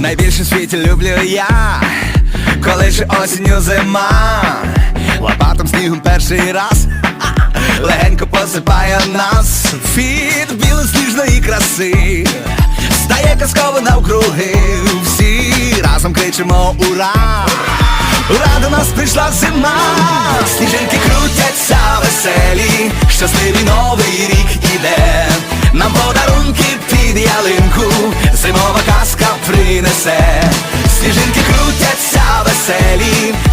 Найбільше в світі люблю я, коли ж осінню зима, лопатом снігом перший раз, легенько посипає нас. Від білосніжної краси, стає казково навкруги, всі разом кричимо ура! Ура, до нас прийшла зима, сніжинки крутяться веселі, щасливий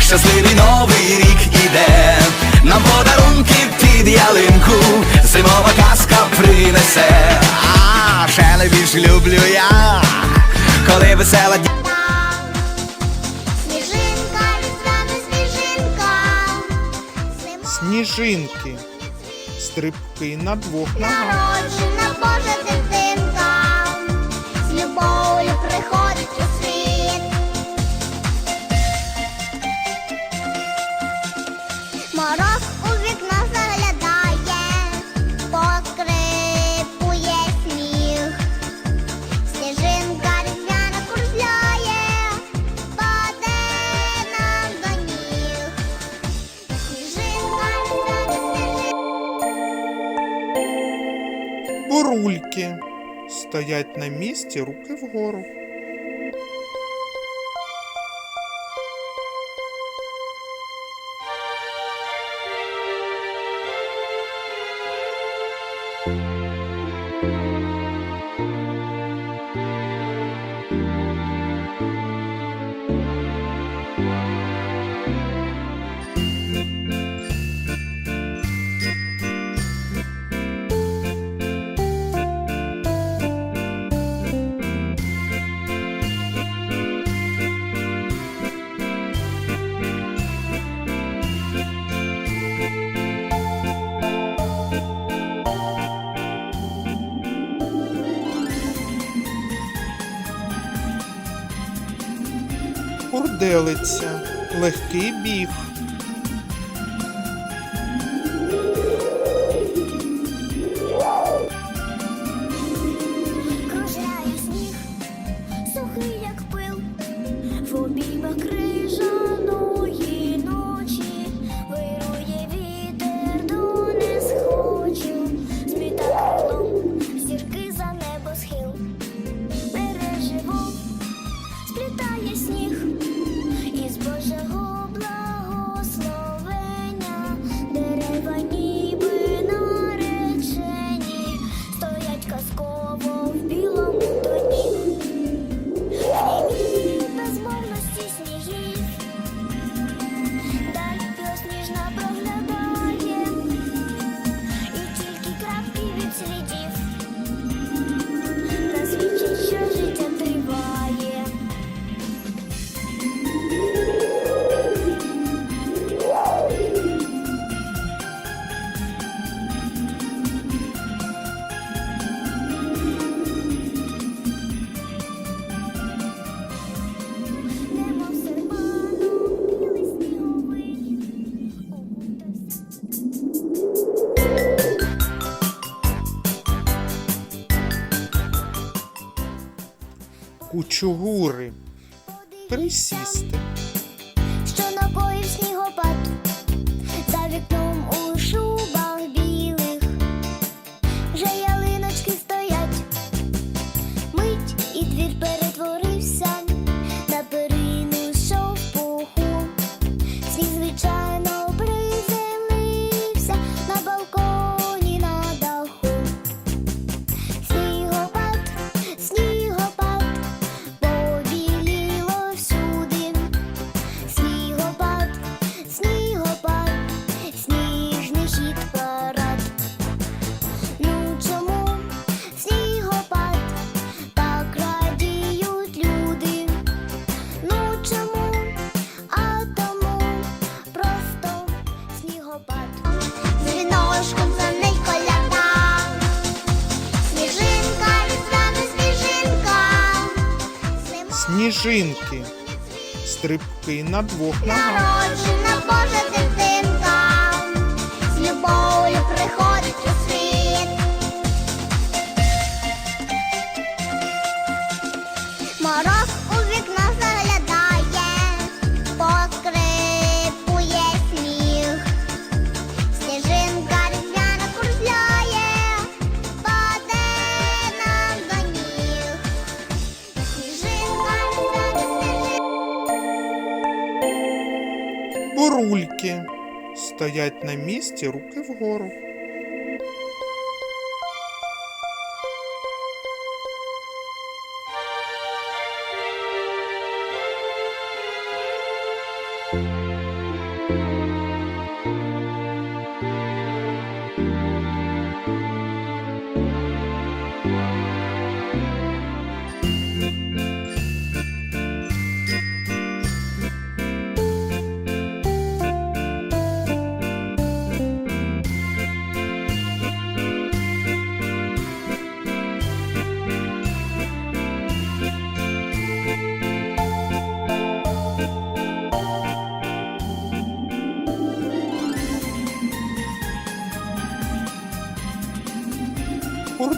щасливий новий рік іде, нам подарунки під ялинку, зимова казка принесе. А ще найбільше люблю я, коли весела дня. Сніжинка, різдвяна сніжинка. Сніжинки. Стрибки на двох ногах. народжена Божа Бурульки. Стоять на місці, руки вгору. Курделиця. Легкий біг. Кучугури. Присісти. Сніжинки. Стрибки на двох ногах. Народжена Боже дитинка, бурульки. Стоять на місці руки вгору.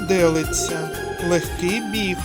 метелиця, легкий біг.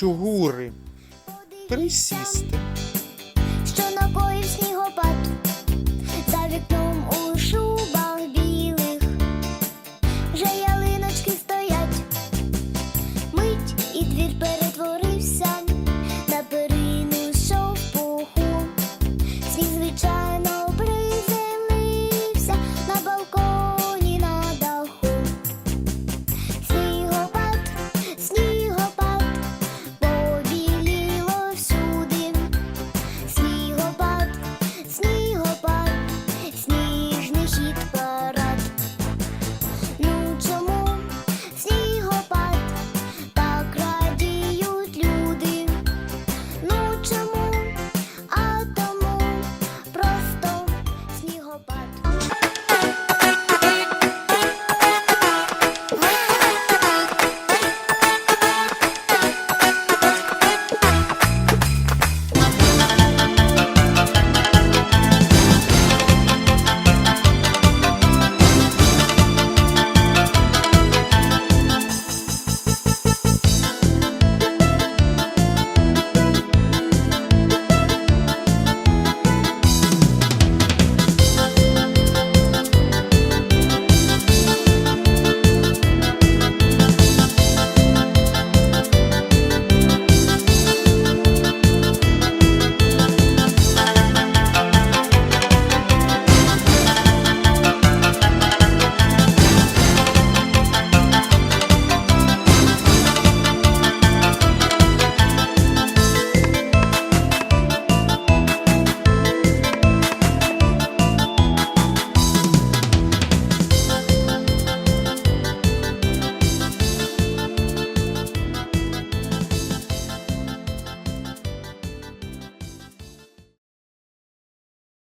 чугури присісти. Що напоїв снігу.